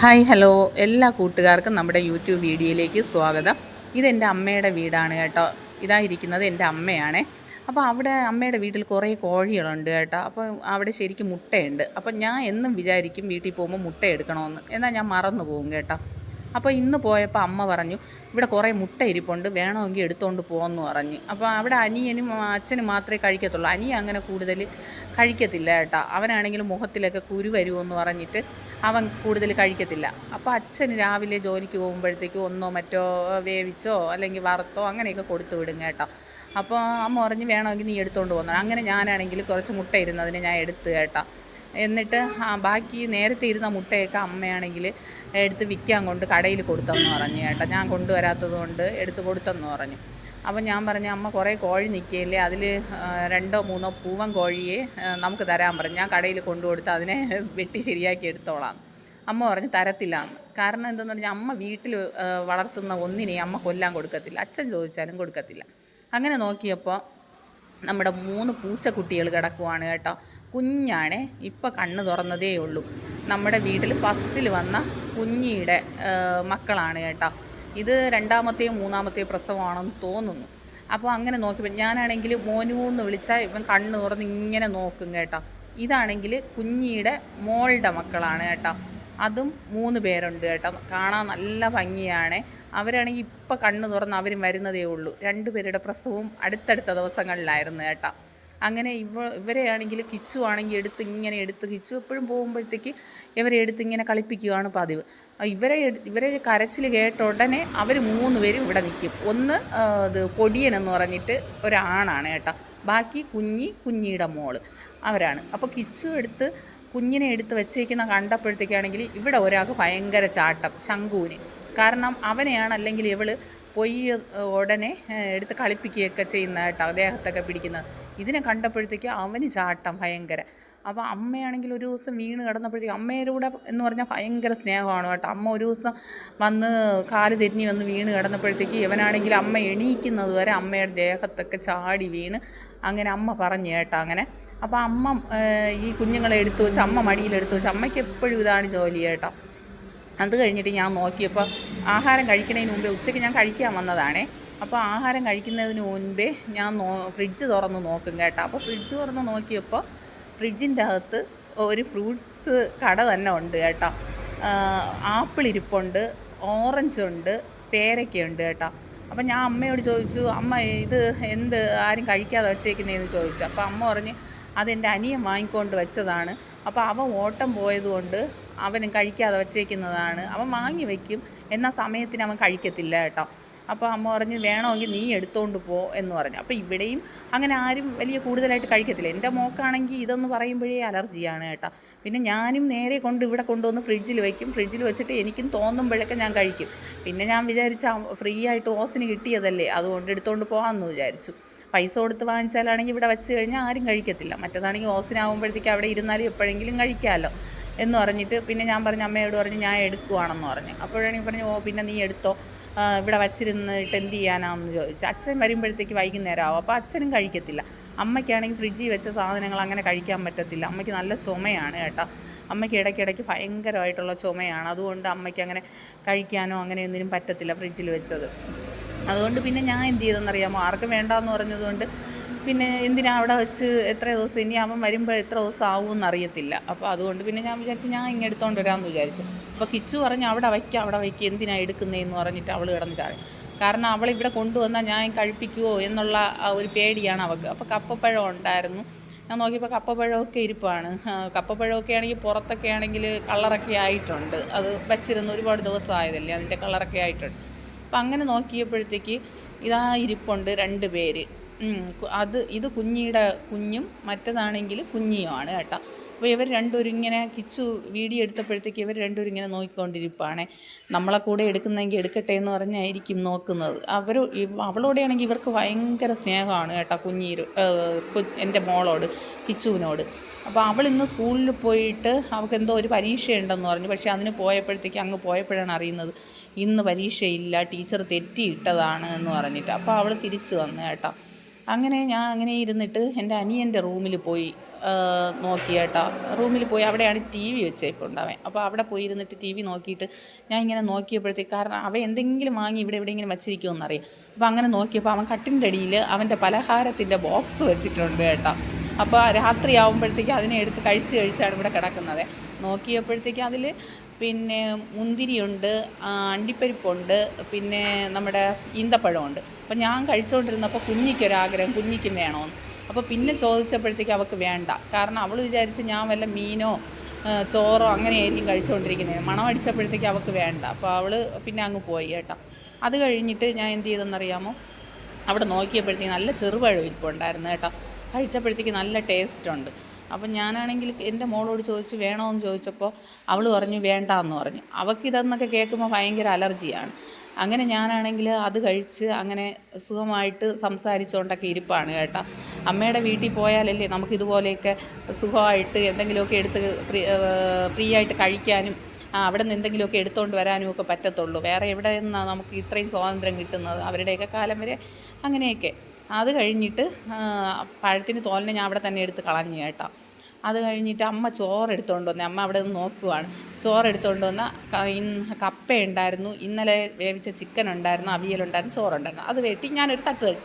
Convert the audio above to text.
Hi hello. എല്ലാ കൂട്ടുകാർക്കും നമ്മുടെ യൂട്യൂബ് വീഡിയോയിലേക്ക് സ്വാഗതം. ഇതെന്റെ അമ്മയുടെ വീടാണ് കേട്ടോ. ഇതായിരിക്കുന്നത് എന്റെ അമ്മയാണേ. അപ്പോൾ അവിടെ അമ്മയുടെ വീട്ടിൽ കുറേ കോഴികളുണ്ട് കേട്ടോ. അപ്പോൾ അവിടെ ശരിക്കും മുട്ടയുണ്ട്. അപ്പോൾ ഞാൻ എന്നും വിചാരിക്കും വീട്ടിൽ പോകുമ്പോൾ മുട്ട എടുക്കണമെന്ന്. എന്നാൽ ഞാൻ മറന്നു പോകും കേട്ടോ. അപ്പോൾ ഇന്ന് പോയപ്പോൾ അമ്മ പറഞ്ഞു ഇവിടെ കുറേ മുട്ട ഇരിപ്പുണ്ട്. വേണമെങ്കിൽ എടുത്തുകൊണ്ട് പോകുമെന്ന് പറഞ്ഞു. അപ്പോൾ അവിടെ അനിയനും അച്ഛനും മാത്രമേ കഴിക്കത്തുള്ളൂ. അനിയ അങ്ങനെ കൂടുതൽ കഴിക്കത്തില്ല കേട്ടോ. അവനാണെങ്കിൽ മുഖത്തിലൊക്കെ കുരു പറഞ്ഞിട്ട് അവൻ കൂടുതൽ കഴിക്കത്തില്ല. അപ്പോൾ അച്ഛൻ രാവിലെ ജോലിക്ക് പോകുമ്പോഴത്തേക്കും ഒന്നോ മറ്റോ വേവിച്ചോ അല്ലെങ്കിൽ വറുത്തോ അങ്ങനെയൊക്കെ കൊടുത്തു വിടും കേട്ടോ. അപ്പോൾ അമ്മ പറഞ്ഞ് വേണമെങ്കിൽ നീ എടുത്തുകൊണ്ട് പോകുന്നു അങ്ങനെ ഞാനാണെങ്കിൽ കുറച്ച് മുട്ട ഇരുന്നതിന് ഞാൻ എടുത്ത് കേട്ടോ. എന്നിട്ട് ബാക്കി നേരത്തെ ഇരുന്ന മുട്ടയൊക്കെ അമ്മയാണെങ്കിൽ എടുത്ത് വിൽക്കാൻ കൊണ്ട് കടയിൽ കൊടുത്തെന്ന് പറഞ്ഞു കേട്ടോ. ഞാൻ കൊണ്ടുവരാത്തത് കൊണ്ട് എടുത്ത് കൊടുത്തെന്ന് പറഞ്ഞു. അപ്പോൾ ഞാൻ പറഞ്ഞു അമ്മ കുറേ കോഴി നിൽക്കുകയില്ലേ അതിൽ രണ്ടോ മൂന്നോ പൂവൻ കോഴിയെ നമുക്ക് തരാൻ പറഞ്ഞു. ഞാൻ കടയിൽ കൊണ്ടുകൊടുത്ത് അതിനെ വെട്ടി ശരിയാക്കി എടുത്തോളാം. അമ്മ പറഞ്ഞ് തരത്തില്ല എന്ന്. കാരണം എന്തെന്ന് പറഞ്ഞാൽ അമ്മ വീട്ടിൽ വളർത്തുന്ന ഒന്നിനെ അമ്മ കൊല്ലാൻ കൊടുക്കത്തില്ല. അച്ഛൻ ചോദിച്ചാലും കൊടുക്കത്തില്ല. അങ്ങനെ നോക്കിയപ്പോൾ നമ്മുടെ മൂന്ന് പൂച്ചക്കുട്ടികൾ കിടക്കുവാണ് കേട്ടോ. കുഞ്ഞാണേ ഇപ്പം കണ്ണ് തുറന്നതേ ഉള്ളൂ. നമ്മുടെ വീട്ടിൽ ഫസ്റ്റിൽ വന്ന കുഞ്ഞിയുടെ മക്കളാണ് കേട്ടോ. ഇത് രണ്ടാമത്തെയും മൂന്നാമത്തെയും പ്രസവമാണെന്ന് തോന്നുന്നു. അപ്പോൾ അങ്ങനെ നോക്കിയപ്പോൾ ഞാനാണെങ്കിൽ മോനു എന്ന് വിളിച്ചാൽ ഇവൻ കണ്ണ് തുറന്ന് ഇങ്ങനെ നോക്കും കേട്ടോ. ഇതാണെങ്കിൽ കുഞ്ഞിയുടെ മോളുടെ മക്കളാണ് കേട്ടോ. അതും മൂന്ന് പേരുണ്ട് കേട്ടോ. കാണാൻ നല്ല ഭംഗിയാണ്. അവരാണെങ്കിൽ ഇപ്പം കണ്ണ് തുറന്ന് അവരും വരുന്നതേ ഉള്ളൂ. രണ്ടുപേരുടെ പ്രസവവും അടുത്തടുത്ത ദിവസങ്ങളിലായിരുന്നു കേട്ടോ. അങ്ങനെ ഇവ ഇവരെയാണെങ്കിൽ കിച്ചു ആണെങ്കിൽ എടുത്ത് ഇങ്ങനെ എടുത്ത് കിച്ചു എപ്പോഴും പോകുമ്പോഴത്തേക്ക് ഇവരെ എടുത്ത് ഇങ്ങനെ കളിപ്പിക്കുകയാണ് പതിവ്. ഇവരെ ഇവരെ കരച്ചിൽ കേട്ട ഉടനെ അവർ മൂന്ന് പേരും ഇവിടെ നിൽക്കും. ഒന്ന് ഇത് പൊടിയൻ എന്ന് പറഞ്ഞിട്ട് ഒരാണാണ് കേട്ടോ. ബാക്കി കുഞ്ഞി കുഞ്ഞിയുടെ മോൾ അവരാണ്. അപ്പോൾ കിച്ചു എടുത്ത് കുഞ്ഞിനെ എടുത്ത് വെച്ചേക്കുന്ന കണ്ടപ്പോഴത്തേക്കാണെങ്കിൽ ഇവിടെ ഒരാൾക്ക് ഭയങ്കര ചാട്ടം ശങ്കുവിന് കാരണം അവനെയാണ് അല്ലെങ്കിൽ ഇവൾ പൊയ്യ ഉടനെ എടുത്ത് കളിപ്പിക്കുകയൊക്കെ ചെയ്യുന്ന കേട്ടോ ദേഹത്തൊക്കെ പിടിക്കുന്നത്. ഇതിനെ കണ്ടപ്പോഴത്തേക്ക് അവന് ചാട്ടം ഭയങ്കര. അപ്പോൾ അമ്മയാണെങ്കിൽ ഒരു ദിവസം വീണ് കിടന്നപ്പോഴത്തേക്ക് അമ്മയുടെ എന്ന് പറഞ്ഞാൽ ഭയങ്കര സ്നേഹമാണ് കേട്ടോ. അമ്മ ഒരു ദിവസം വന്ന് കാൽ തിരിഞ്ഞ് വന്ന് വീണ് കിടന്നപ്പോഴത്തേക്ക് ഇവനാണെങ്കിൽ അമ്മ എണീക്കുന്നത് വരെ അമ്മയുടെ ദേഹത്തൊക്കെ ചാടി വീണ് അങ്ങനെ അമ്മ പറഞ്ഞു കേട്ടോ അങ്ങനെ. അപ്പോൾ അമ്മ ഈ കുഞ്ഞുങ്ങളെ എടുത്തു വെച്ച് അമ്മ മടിയിലെടുത്തു വെച്ച് അമ്മയ്ക്ക് എപ്പോഴും ഇതാണ് ജോലി കേട്ടോ. അത് കഴിഞ്ഞിട്ട് ഞാൻ നോക്കിയപ്പോൾ ആഹാരം കഴിക്കുന്നതിന് മുമ്പേ ഉച്ചയ്ക്ക് ഞാൻ കഴിക്കാൻ വന്നതാണേ. അപ്പോൾ ആഹാരം കഴിക്കുന്നതിന് മുൻപേ ഞാൻ നോ ഫ്രിഡ്ജ് തുറന്ന് നോക്കും കേട്ടോ. അപ്പോൾ ഫ്രിഡ്ജ് തുറന്ന് നോക്കിയപ്പോൾ ഫ്രിഡ്ജിന്റെ അകത്ത് ഒരു ഫ്രൂട്ട്സ് കട തന്നെ ഉണ്ട് കേട്ടോ. ആപ്പിൾ ഇരിപ്പുണ്ട് ഓറഞ്ച് ഉണ്ട് പേരയ്ക്കയുണ്ട് കേട്ടോ. അപ്പം ഞാൻ അമ്മയോട് ചോദിച്ചു അമ്മ ഇത് എന്ത് ആരും കഴിക്കാതെ വെച്ചേക്കുന്നതെന്ന് ചോദിച്ചു. അപ്പോൾ അമ്മ പറഞ്ഞ് അതെന്റെ അനിയൻ വാങ്ങിക്കൊണ്ട് വെച്ചതാണ്. അപ്പോൾ അവൻ ഓട്ടം പോയതുകൊണ്ട് അവനും കഴിക്കാതെ വച്ചേക്കുന്നതാണ്. അവൻ വാങ്ങി വയ്ക്കും എന്നാൽ സമയത്തിന് അവൻ കഴിക്കത്തില്ല കേട്ടോ. അപ്പോൾ അമ്മ പറഞ്ഞ് വേണമെങ്കിൽ നീ എടുത്തോണ്ട് പോ എന്ന് പറഞ്ഞു. അപ്പോൾ ഇവിടെയും അങ്ങനെ ആരും വലിയ കൂടുതലായിട്ട് കഴിക്കത്തില്ല. എന്റെ മോക്കാണെങ്കിൽ ഇതെന്ന് പറയുമ്പോഴേ അലർജിയാണ് കേട്ടോ. പിന്നെ ഞാനും നേരെ കൊണ്ട് ഇവിടെ കൊണ്ടുവന്ന് ഫ്രിഡ്ജിൽ വയ്ക്കും ഫ്രിഡ്ജിൽ വെച്ചിട്ട് എനിക്കും തോന്നുമ്പോഴൊക്കെ ഞാൻ കഴിക്കും. പിന്നെ ഞാൻ വിചാരിച്ച ഫ്രീ ആയിട്ട് ഓസിന് കിട്ടിയതല്ലേ അതുകൊണ്ട് എടുത്തുകൊണ്ട് പോകാമെന്ന് വിചാരിച്ചു. പൈസ കൊടുത്ത് വാങ്ങിച്ചാലാണെങ്കിൽ ഇവിടെ വെച്ച് കഴിഞ്ഞാൽ ആരും കഴിക്കത്തില്ല. മറ്റേതാണെങ്കിൽ ഓസിനാകുമ്പോഴത്തേക്ക് അവിടെ ഇരുന്നാലും എപ്പോഴെങ്കിലും കഴിക്കാമല്ലോ എന്ന് പറഞ്ഞിട്ട് പിന്നെ ഞാൻ പറഞ്ഞു അമ്മയോട് പറഞ്ഞു ഞാൻ എടുക്കുവാണെന്ന് പറഞ്ഞു. അപ്പോഴാണെങ്കിൽ പറഞ്ഞു ഓ പിന്നെ നീ എടുത്തോ. ഇവിടെ വച്ചിരുന്നിട്ട് എന്ത് ചെയ്യാനാണെന്ന് ചോദിച്ചു. അച്ഛൻ വരുമ്പോഴത്തേക്ക് വൈകുന്നേരം ആവും അപ്പോൾ അച്ഛനും കഴിക്കത്തില്ല. അമ്മയ്ക്കാണെങ്കിൽ ഫ്രിഡ്ജിൽ വെച്ച സാധനങ്ങൾ അങ്ങനെ കഴിക്കാൻ പറ്റത്തില്ല. അമ്മയ്ക്ക് നല്ല ചുമയാണ് കേട്ടോ. അമ്മയ്ക്ക് ഇടയ്ക്കിടയ്ക്ക് ഭയങ്കരമായിട്ടുള്ള ചുമയാണ്. അതുകൊണ്ട് അമ്മയ്ക്ക് അങ്ങനെ കഴിക്കാനോ അങ്ങനെ ഒന്നിനും പറ്റത്തില്ല ഫ്രിഡ്ജിൽ വെച്ചത്. അതുകൊണ്ട് പിന്നെ ഞാൻ എന്ത് ചെയ്തെന്നറിയാമോ? ആർക്കും വേണ്ടാന്ന് പറഞ്ഞതുകൊണ്ട് പിന്നെ എന്തിനാ അവിടെ വെച്ച് എത്ര ദിവസം ഇനി അവൻ വരുമ്പോൾ എത്ര ദിവസം ആവുമെന്ന് അറിയത്തില്ല. അപ്പോൾ അതുകൊണ്ട് പിന്നെ ഞാൻ വിചാരിച്ചു ഞാൻ ഇങ്ങനെ എടുത്തോണ്ട് വരാമെന്ന് വിചാരിച്ചു. അപ്പോൾ കിച്ചു പറഞ്ഞ് അവിടെ വയ്ക്കുക അവിടെ വയ്ക്കുക എന്തിനാ എടുക്കുന്നതെന്ന് പറഞ്ഞിട്ട് അവൾ കിടന്ന് ചാടി. കാരണം അവൾ ഇവിടെ കൊണ്ടുവന്നാൽ ഞാൻ കഴിപ്പിക്കുമോ എന്നുള്ള ഒരു പേടിയാണ് അവൾക്ക് അപ്പോൾ കപ്പപ്പഴം ഉണ്ടായിരുന്നു. ഞാൻ നോക്കിയപ്പോൾ കപ്പപ്പഴമൊക്കെ ഇരിപ്പാണ്. കപ്പപ്പഴമൊക്കെ ആണെങ്കിൽ പുറത്തൊക്കെ ആണെങ്കിൽ കളറൊക്കെ ആയിട്ടുണ്ട്. അത് വച്ചിരുന്ന് ഒരുപാട് ദിവസം ആയതല്ലേ അതിന്റെ കളറൊക്കെ ആയിട്ടുണ്ട്. അപ്പം അങ്ങനെ നോക്കിയപ്പോഴത്തേക്ക് ഇതാ ഇരിപ്പുണ്ട് രണ്ട് പേര്. അത് ഇത് കുഞ്ഞിയുടെ കുഞ്ഞും മറ്റേതാണെങ്കിൽ കുഞ്ഞിയുമാണ് കേട്ടോ. അപ്പോൾ ഇവർ രണ്ടുപേരും ഇങ്ങനെ കിച്ചു വീഡിയോ എടുത്തപ്പോഴത്തേക്ക് ഇവർ രണ്ടുപേരും ഇങ്ങനെ നോക്കിക്കൊണ്ടിരിപ്പാണേ. നമ്മളെ കൂടെ എടുക്കുന്നെങ്കിൽ എടുക്കട്ടെ എന്ന് പറഞ്ഞായിരിക്കും നോക്കുന്നത്. അവർ അവളോടെയാണെങ്കിൽ ഇവർക്ക് ഭയങ്കര സ്നേഹമാണ് കേട്ടോ കുഞ്ഞീര് എന്റെ മോളോട് കിച്ചുവിനോട്. അപ്പോൾ അവൾ ഇന്ന് സ്കൂളിൽ പോയിട്ട് അവൾക്ക് എന്തോ ഒരു പരീക്ഷയുണ്ടെന്ന് പറഞ്ഞു. പക്ഷേ അതിന് പോയപ്പോഴത്തേക്ക് അങ്ങ് പോയപ്പോഴാണ് അറിയുന്നത് ഇന്ന് പരീക്ഷയില്ല ടീച്ചർ തെറ്റിയിട്ടതാണ് എന്ന് പറഞ്ഞിട്ട്. അപ്പോൾ അവൾ തിരിച്ചു വന്നു കേട്ടോ. അങ്ങനെ ഞാൻ അങ്ങനെ ഇരുന്നിട്ട് എന്റെ അനിയന്റെ റൂമിൽ പോയി നോക്കിയേട്ടാ റൂമിൽ പോയി അവിടെയാണ് ടി വി വെച്ചേപ്പുണ്ടാവൻ അപ്പോൾ അവിടെ പോയി ഇരുന്നിട്ട് ടി വി നോക്കിയിട്ട് ഞാൻ ഇങ്ങനെ നോക്കിയപ്പോഴത്തേക്ക് കാരണം അവൻ എന്തെങ്കിലും വാങ്ങി ഇവിടെ എവിടെയെങ്കിലും വച്ചിരിക്കുമെന്നറിയാം അപ്പോൾ അങ്ങനെ നോക്കിയപ്പോൾ അവൻ കട്ടിന്റെ അടിയിൽ അവന്റെ പലഹാരത്തിന്റെ ബോക്സ് വെച്ചിട്ടുണ്ട് കേട്ടോ. അപ്പോൾ രാത്രി ആകുമ്പോഴത്തേക്ക് അതിനെ എടുത്ത് കഴിച്ച് കഴിച്ചാണ് ഇവിടെ കിടക്കുന്നത്. നോക്കിയപ്പോഴത്തേക്ക് അതിൽ പിന്നെ മുന്തിരിയുണ്ട് അണ്ടിപ്പരിപ്പുണ്ട് പിന്നെ നമ്മുടെ ഈന്തപ്പഴമുണ്ട്. അപ്പം ഞാൻ കഴിച്ചുകൊണ്ടിരുന്നപ്പോൾ കുഞ്ഞിക്കൊരാഗ്രഹം കുഞ്ഞിക്കും വേണമെന്ന് അപ്പോൾ പിന്നെ ചോദിച്ചപ്പോഴത്തേക്ക് അവൾക്ക് വേണ്ട. കാരണം അവൾ വിചാരിച്ച് ഞാൻ വല്ല മീനോ ചോറോ അങ്ങനെയായിരിക്കും കഴിച്ചുകൊണ്ടിരിക്കുന്നത് മണം അടിച്ചപ്പോഴത്തേക്ക് അവൾക്ക് വേണ്ട. അപ്പോൾ അവൾ പിന്നെ അങ്ങ് പോയി കേട്ടോ. അത് കഴിഞ്ഞിട്ട് ഞാൻ എന്ത് ചെയ്തെന്നറിയാമോ? അവിടെ നോക്കിയപ്പോഴത്തേക്ക് നല്ല ചെറുപഴം ഇരിപ്പുണ്ടായിരുന്നു കേട്ടോ. കഴിച്ചപ്പോഴത്തേക്ക് നല്ല ടേസ്റ്റ് ഉണ്ട്. അപ്പം ഞാനാണെങ്കിൽ എന്റെ മോളോട് ചോദിച്ചു വേണമെന്ന് ചോദിച്ചപ്പോൾ അവൾ പറഞ്ഞു വേണ്ട എന്ന് പറഞ്ഞു. അവൾക്ക് ഇതെന്നൊക്കെ കേൾക്കുമ്പോൾ ഭയങ്കര അലർജിയാണ്. അങ്ങനെ ഞാനാണെങ്കിൽ അത് കഴിച്ച് അങ്ങനെ സുഖമായിട്ട് സംസാരിച്ചുകൊണ്ടൊക്കെ ഇരിപ്പാണ് കേട്ടോ. അമ്മയുടെ വീട്ടിൽ പോയാലല്ലേ നമുക്ക് ഇതുപോലെയൊക്കെ സുഖമായിട്ട് എന്തെങ്കിലുമൊക്കെ എടുത്ത് ഫ്രീ ആയിട്ട് കഴിക്കാനും അവിടെ നിന്ന് എന്തെങ്കിലുമൊക്കെ എടുത്തുകൊണ്ട് വരാനും ഒക്കെ പറ്റത്തുള്ളൂ. വേറെ എവിടെ നിന്നാണ് നമുക്ക് ഇത്രയും സ്വാതന്ത്ര്യം കിട്ടുന്നത്? അവരുടെയൊക്കെ കാലം വരെ അങ്ങനെയൊക്കെ. അത് കഴിഞ്ഞിട്ട് പഴത്തിന് തോലിനെ ഞാൻ അവിടെ തന്നെ എടുത്ത് കളഞ്ഞു കേട്ടോ. അത് കഴിഞ്ഞിട്ട് അമ്മ ചോറ് എടുത്തുകൊണ്ട് വന്നേ അമ്മ അവിടെ നിന്ന് നോക്കുവാണ്. ചോറ് എടുത്തുകൊണ്ട് വന്ന കപ്പ ഉണ്ടായിരുന്നു ഇന്നലെ വേവിച്ച ചിക്കൻ ഉണ്ടായിരുന്നു അവിയലുണ്ടായിരുന്നു ചോറുണ്ടായിരുന്നു. അത് വെട്ടി ഞാനൊരു തട്ട് തട്ടി.